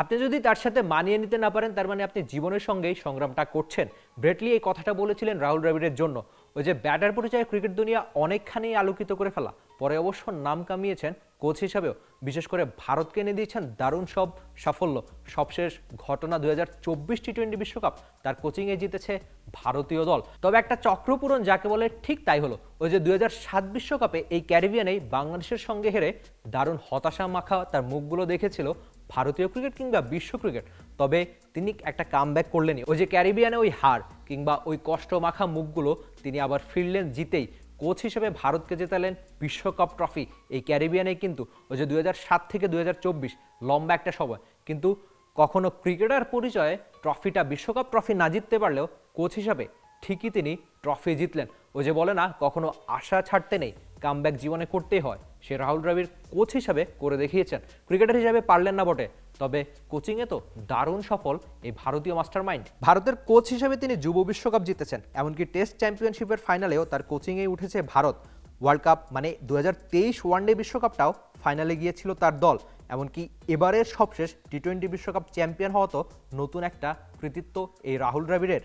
আপনি যদি তার সাথে মানিয়ে নিতে না পারেন, তার মানে আপনি জীবনের সঙ্গেই সংগ্রামটা করছেন। ব্রেটলি এই কথাটা বলেছিলেন রাহুল দ্রাবিড়ের জন্য। ওই যে ব্যাটার পরিচয়ে ক্রিকেট দুনিয়া অনেকখানি আলোকিত করে ফেলা, পরে অবশ্য নাম কামিয়েছেন কোচ হিসাবেও। বিশেষ করে ভারতকে এনে দিয়েছেন দারুণ সব সাফল্য। সবশেষ ঘটনা দু হাজার চব্বিশ টি টোয়েন্টি বিশ্বকাপ, তার কোচিংয়ে জিতেছে ভারতীয় দল। তবে একটা চক্রপূরণ যাকে বলে ঠিক তাই হলো। ওই যে হাজার সাত বিশ্বকাপে এই ক্যারিবিয়ানেই বাংলাদেশের সঙ্গে হেরে দারুণ হতাশা মাখা তার মুখগুলো দেখেছিল ভারতীয় ক্রিকেট কিংবা বিশ্ব ক্রিকেট, তবে তিনি একটা কাম ব্যাক করলেনই। ওই যে ক্যারিবিয়ানে ওই হার কিংবা ওই কষ্ট মাখা মুখগুলো তিনি আবার ফিরলেন জিতেই। কোচ হিসেবে ভারতকে জেতালেন বিশ্বকাপ ট্রফি এই ক্যারিবিয়ানে কিন্তু ওই যে সাত থেকে দুই হাজার চব্বিশ লম্বা একটা সময়। কিন্তু কখনো ক্রিকেটার পরিচয়ে ট্রফিটা বিশ্বকাপ ট্রফি না জিততে পারলেও কোচ হিসাবে ঠিকই তিনি ট্রফি জিতলেন। ওই যে বলে না, কখনো আশা ছাড়তে নেই, কামব্যাক জীবনে করতেই হয়, সে রাহুল দ্রাবিড় কোচ হিসাবে করে দেখিয়েছেন। ক্রিকেটার হিসাবে পারলেন না বটে, তবে কোচিংয়ে তো দারুণ সফল এই ভারতীয় মাস্টার মাইন্ড ভারতের কোচ হিসেবে তিনি যুব বিশ্বকাপ জিতেছেন, এমনকি টেস্ট চ্যাম্পিয়নশিপের ফাইনালেও তার কোচিংয়ে উঠেছে ভারত। ওয়ার্ল্ড কাপ মানে দু হাজার তেইশ ওয়ানডে বিশ্বকাপটাও ফাইনালে গিয়েছিল তার দল, এমনকি এবারের সবশেষ টি টোয়েন্টি বিশ্বকাপ চ্যাম্পিয়ন হওয়া তো নতুন একটা কৃতিত্ব এই রাহুল দ্রাবিড়ের।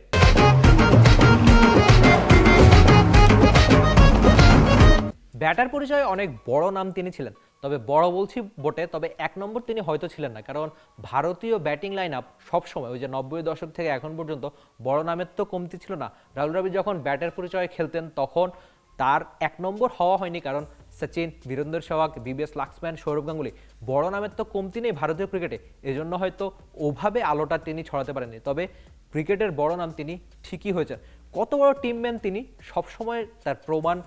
ব্যাটার পরিচয়ে অনেক বড় নাম তিনি ছিলেন। তবে বড় বলছি বটে, তবে এক নম্বর তিনি হয়তো ছিলেন না, কারণ ভারতীয় ব্যাটিং লাইন আপ সবসময়, ওই যে নব্বই দশক থেকে এখন পর্যন্ত বড় নামের তো কমতি ছিল না। রাহুল দ্রাবিড় যখন ব্যাটার পরিচয়ে খেলতেন, তখন তার এক নম্বর হওয়া হয়নি, কারণ সচিন, বীরেন্দ্র সেহবাগ বিবিএস লাক্সম্যান সৌরভ গাঙ্গুলি, বড় নামের তো কমতি নেই ভারতীয় ক্রিকেটে। এজন্য হয়তো ওভাবে আলোটা তিনি ছড়াতে পারেননি। তবে ক্রিকেটের বড় নাম তিনি ঠিকই হয়েছেন। কত বড় টিমম্যান তিনি সবসময় তার প্রমাণ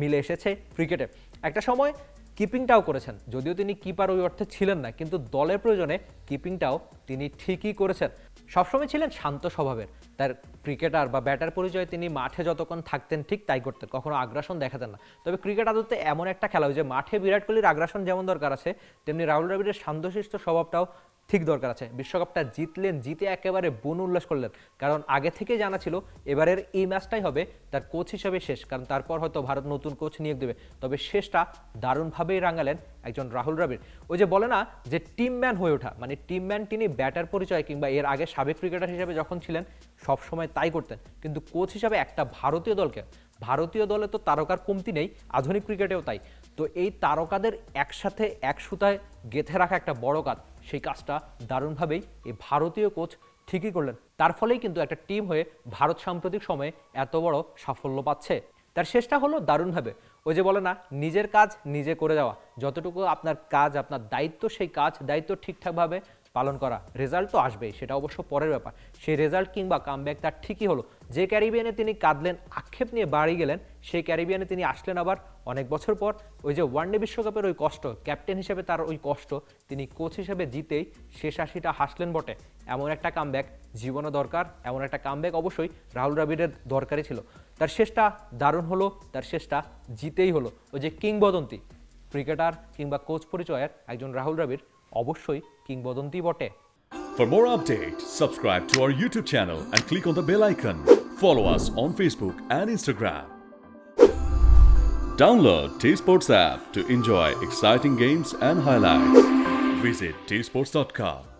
মিলে এসেছে ক্রিকেটে। একটা সময় কিপিংটাও করেছেন, যদিও তিনি কিপার ওই অর্থে ছিলেন না, কিন্তু দলের প্রয়োজনে কিপিংটাও তিনি ঠিকই করেছেন। সবসময় ছিলেন শান্ত স্বভাবের, তার ক্রিকেটার বা ব্যাটার পরিচয়ে তিনি মাঠে যতক্ষণ থাকতেন ঠিক তাই করতেন, কখনো আগ্রাসন দেখাতেন না। তবে ক্রিকেট আদতে এমন একটা খেলা ওই যে মাঠে বিরাট কোহলির আগ্রাসন যেমন দরকার আছে, তেমনি রাহুল দ্রাবিড়ের শান্তশিষ্ট স্বভাবটাও ঠিক দরকার আছে। বিশ্বকাপটা জিতলেন, জিতে একেবারে বন উল্লাস করলেন। কারণ আগে থেকে জানা ছিল, এবারের এই ম্যাচটাই হবে তার কোচ হিসেবে শেষ। কারণ তারপর হয়তো ভারত নতুন কোচ নিয়োগ দেবে। তবে শেষটা দারুণভাবেই রাঙালেন একজন রাহুল দ্রাবিড়। ওই যে বলে না যে টিম ম্যান হয়ে ওঠা মানে টিম ম্যান তিনি ব্যাটার পরিচয় কিংবা এর আগে সাবেক ক্রিকেটার হিসেবে যখন ছিলেন, সবসময় তাই করতেন। কিন্তু কোচ হিসাবে একটা ভারতীয় দলকে, ভারতীয় দলে তো তারকার কমতি নেই, আধুনিক ক্রিকেটেও তাই। তো এই তারকাদের একসাথে এক সুতায় গেঁথে রাখা একটা বড় কাজ। সেই কাজটা দারুণভাবেই এই ভারতীয় কোচ ঠিকই করলেন। তার ফলেই কিন্তু একটা টিম হয়ে ভারত সাম্প্রতিক সময়ে এত বড় সাফল্য পাচ্ছে। তার শেষটা হলো দারুণভাবে। ওই যে বলে না, নিজের কাজ নিজে করে যাওয়া যতটুকু আপনার কাজ, আপনার দায়িত্ব, সেই কাজ, দায়িত্ব ঠিকঠাকভাবে পালন করা রেজাল্ট তো আসবেই, সেটা অবশ্য পরের ব্যাপার। সেই রেজাল্ট কিংবা কামব্যাক তার ঠিকই হলো। যে ক্যারিবিয়ানে তিনি কাঁদলেন, আক্ষেপ নিয়ে বাড়ি গেলেন, সেই ক্যারিবিয়ানে তিনি আসলেন আবার অনেক বছর পর। ওই যে ওয়ানডে বিশ্বকাপের ওই কষ্ট ক্যাপ্টেন হিসেবে তার ওই কষ্ট, তিনি কোচ হিসেবে জিতেই শেষ আশিটা হাসলেন বটে। এমন একটা কামব্যাক জীবনও দরকার, এমন একটা কামব্যাক অবশ্যই রাহুল দ্রাবিড়ের দরকারই ছিল। তার শেষটা দারুণ হলো, তার শেষটা জিতেই হলো। ওই যে কিংবদন্তি ক্রিকেটার কিংবা কোচ পরিচয়ের একজন রাহুল দ্রাবিড় অবশ্যই কিংবদন্তি বটে For more updates, subscribe to our YouTube channel and click on the bell icon. Follow us on Facebook and Instagram. Download T Sports app to enjoy exciting games and highlights. Visit tsports.com.